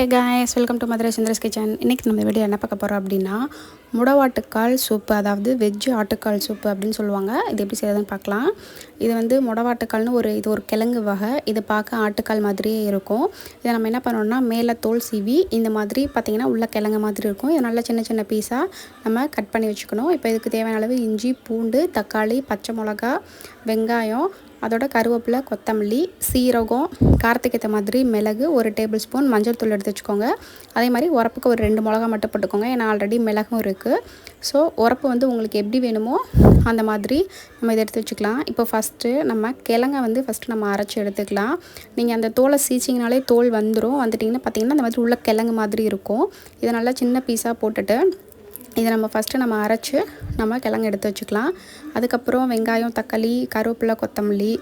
Hey guys welcome to Madurai Sundar's kitchen இன்றைக்கி நம்ம video என்ன பார்க்க போகிறோம் அப்படின்னா முடவாட்டுக்கால் சூப்பு அதாவது வெஜ் ஆட்டுக்கால் சூப்பு அப்படின்னு சொல்லுவாங்க. இது எப்படி செய்யறதுன்னு பார்க்கலாம். இது வந்து முடவாட்டுக்கால்னு ஒரு இது ஒரு கிழங்கு வகை. இதை பார்க்க ஆட்டுக்கால் மாதிரியே இருக்கும். இதை நம்ம என்ன பண்ணோம்னா மேலே தோல் சீவி இந்த மாதிரி பார்த்திங்கன்னா உள்ள கிழங்கு மாதிரி இருக்கும். இதை நல்லா சின்ன சின்ன பீஸாக நம்ம கட் பண்ணி வச்சுக்கணும். இப்போ இதுக்கு தேவையான அளவு இஞ்சி பூண்டு தக்காளி பச்சை மிளகா வெங்காயம் அதோட கருவேப்பிலை கொத்தமல்லி சீரகம் காரத்துக்கு ஏற்ற மாதிரி மிளகு ஒரு டேபிள் ஸ்பூன் மஞ்சள் தூள் எடுத்து வச்சுக்கோங்க. அதே மாதிரி உரப்புக்கு ஒரு ரெண்டு மிளகா மட்டும் போட்டுக்கோங்க. ஏன்னா ஆல்ரெடி மிளகும் இருக்குது ஸோ உரப்பு வந்து உங்களுக்கு எப்படி வேணுமோ அந்த மாதிரி நம்ம இதை எடுத்து வச்சுக்கலாம். இப்போ ஃபஸ்ட்டு நம்ம கிழங்கை வந்து ஃபஸ்ட்டு நம்ம அரைச்சி எடுத்துக்கலாம். நீங்கள் அந்த தோலை சீச்சிங்கனாலே தோல் வந்துடும் வந்துட்டிங்கன்னா பார்த்தீங்கன்னா அந்த மாதிரி உள்ள கிழங்கு மாதிரி இருக்கும். இதை நல்லா சின்ன பீஸாக போட்டுட்டு இதை நம்ம ஃபஸ்ட்டு நம்ம அரைச்சி நம்ம கிழங்கு எடுத்து வச்சுக்கலாம். அதுக்கப்புறம் வெங்காயம் தக்காளி கருவேப்பிலை கொத்தமல்லி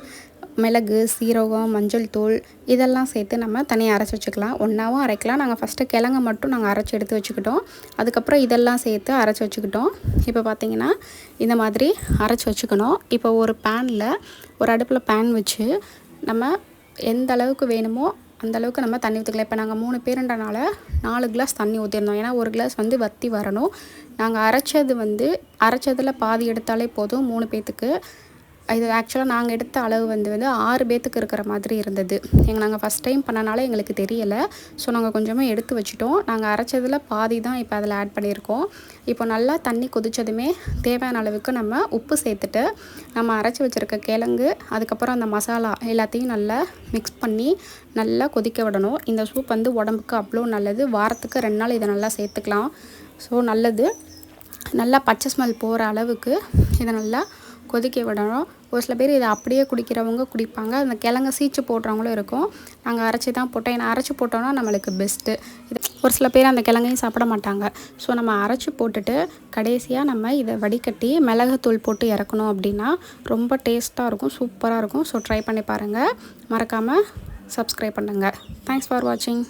மிளகு சீரகம் மஞ்சள் தூள் இதெல்லாம் சேர்த்து நம்ம தனியாக அரைச்சி வச்சுக்கலாம். ஒன்றாவும் அரைக்கலாம். நாங்கள் ஃபஸ்ட்டு கிழங்கு மட்டும் நாங்கள் அரைச்சி எடுத்து வச்சுக்கிட்டோம். அதுக்கப்புறம் இதெல்லாம் சேர்த்து அரைச்சி வச்சுக்கிட்டோம். இப்போ பார்த்திங்கன்னா இந்த மாதிரி அரைச்சி வச்சுக்கணும். இப்போ ஒரு பேனில் ஒரு அடுப்பில் பேன் வச்சு நம்ம எந்த அளவுக்கு வேணுமோ அந்தளவுக்கு நம்ம தண்ணி ஊற்றிக்கலாம் இப்போ நாங்கள் மூணு பேருன்றனால நாலு கிளாஸ் தண்ணி ஊற்றிருந்தோம் ஏன்னா ஒரு கிளாஸ் வந்து வற்றி வரணும். நாங்கள் அரைச்சது வந்து அரைச்சதில் பாதி எடுத்தாலே போதும் மூணு பேர்த்துக்கு இது ஆக்சுவலாக நாங்கள் எடுத்த அளவு வந்து வந்து ஆறு பேத்துக்கு இருக்கிற மாதிரி இருந்தது. எங்கள் நாங்கள் ஃபஸ்ட் டைம் பண்ணனால எங்களுக்கு தெரியலை. ஸோ நாங்கள் கொஞ்சமாக எடுத்து வச்சுட்டோம். நாங்கள் அரைச்சதில் பாதி தான் இப்போ அதில் ஆட் பண்ணியிருக்கோம். இப்போ நல்லா தண்ணி கொதித்ததுமே தேவையான அளவுக்கு நம்ம உப்பு சேர்த்துட்டு நம்ம அரைச்சி வச்சுருக்க கிழங்கு அதுக்கப்புறம் அந்த மசாலா எல்லாத்தையும் நல்லா மிக்ஸ் பண்ணி நல்லா கொதிக்க விடணும். இந்த சூப் வந்து உடம்புக்கு அவ்வளோ நல்லது. வாரத்துக்கு ரெண்டு நாள் இதை நல்லா சேர்த்துக்கலாம். ஸோ நல்லது. நல்லா பச்சை ஸ்மெல் போகிற அளவுக்கு இதை நல்லா கொதிக்க விடணும். ஒரு சில பேர் இதை அப்படியே குடிக்கிறவங்க குடிப்பாங்க. அந்த கிழங்கு சீச்சு போடுறவங்களும் இருக்கும். நாங்கள் அரைச்சி தான் போட்டோம். ஏன்னா அரைச்சி போட்டோன்னா நம்மளுக்கு பெஸ்ட்டு இது ஒரு சில பேர் அந்த கிழங்கையும் சாப்பிட மாட்டாங்க. ஸோ நம்ம அரைச்சி போட்டுட்டு கடைசியாக நம்ம இதை வடிகட்டி மிளகுத்தூள் போட்டு இறக்கணும் அப்படின்னா ரொம்ப டேஸ்ட்டாக இருக்கும். சூப்பராக இருக்கும். ஸோ ட்ரை பண்ணி பாருங்கள் மறக்காமல் சப்ஸ்கிரைப் பண்ணுங்கள் தேங்க்ஸ் ஃபார் வாட்சிங்